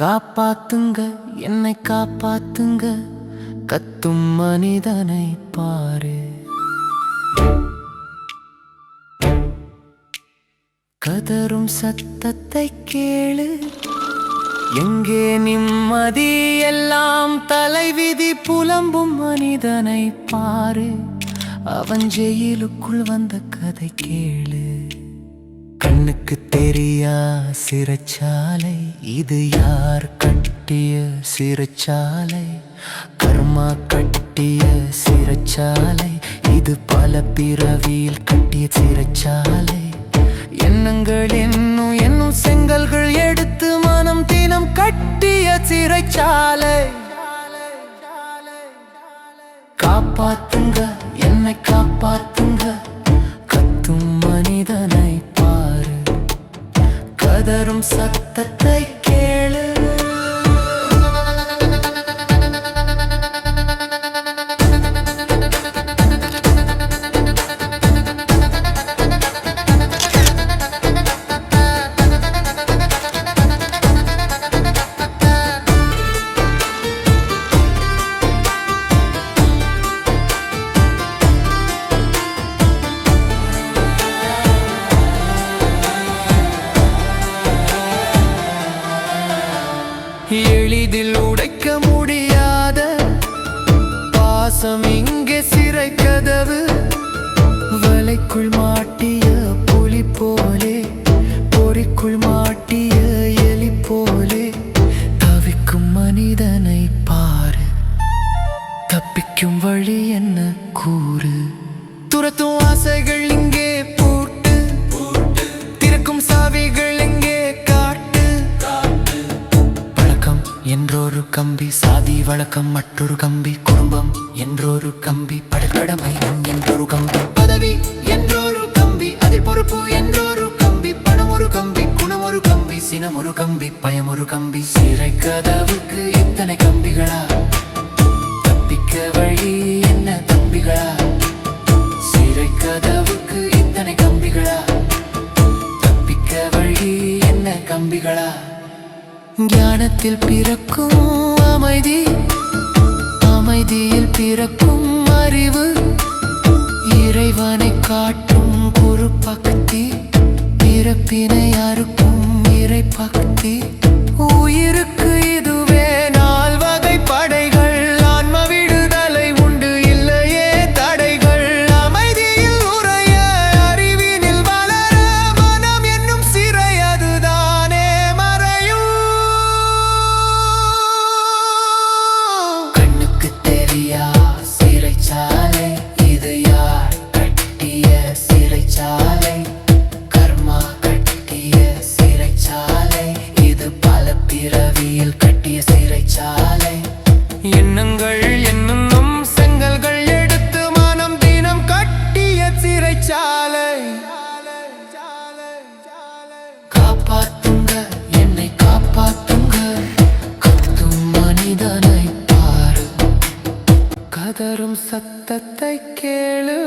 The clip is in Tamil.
காப்பாத்துங்க என்னை காப்பாத்துங்க. கத்தும் மனிதனை பாரு. கதரும் சத்தத்தை கேளு. எங்கே நிம்மதி எல்லாம் தலைவிதி புலம்பும் மனிதனை பாரு. அவன் ஜெயிலுக்குள் வந்த கதை கேளு. கண்ணுக்கு தெரியா சிறைச்சாலை? இது யார் கட்டிய சிறைச்சாலை? கர்மா கட்டிய சிறைச்சாலை? இது பல பிறவியில் கட்டிய சிறைச்சாலை. எண்ணங்கள் என்னும் என்னும் செங்கல்கள் எடுத்து மனம் தினம் கட்டிய சிறைச்சாலை. காப்பாத்துங்க என்னை காப்பாத்துங்க. கத்தும் மனிதனை பதறும் சத்தத்தை எளிதில் உடைக்க முடியாத பாசம் இங்கே சிறை கதவு வலைக்குள் மாட்டிய புலி போலே பொறிக்குள் மாட்டிய எலி போலே தவிக்கும் மனிதனை பாரு. தப்பிக்கும் வழி என்ன கூறு? துரத்தும் ஆசைகள் இங்கே கம்பி சாதி வழக்கம் மற்றொரு கம்பி குடும்பம் என்றொரு கம்பி படக்கடமை என்றொரு கம்பி பதவி என்றொரு கம்பி அதில் பொறுப்பு என்றொரு கம்பி பணம் ஒரு கம்பி குணம் ஒரு கம்பி சினம் ஒரு கம்பி பயம் ஒரு கம்பி சிறை கதவுக்கு எத்தனை கம்பிகளா? தப்பிக்க வழி என்ன தம்பிகளா? சிறை கதவுக்கு எத்தனை கம்பிகளா? தப்பிக்க வழி என்ன கம்பிகளா? ஞானத்தில் பிறக்கும் அமைதி அமைதியில் பிறக்கும் அறிவு இறைவனை காட்டும் குரு பக்தி பிறப்பினை அறுக்கும் இறை பக்தி. கண்ணுக்கு தெரியா சிறைச்சாலை இது யார் கட்டிய சிறைச்சாலை? கர்மா கட்டிய சிறைச்சாலை இது பல பிறவியில் கட்டிய சிறைச்சாலை. எண்ணங்கள் தரும் சத்தத்தை கேளு.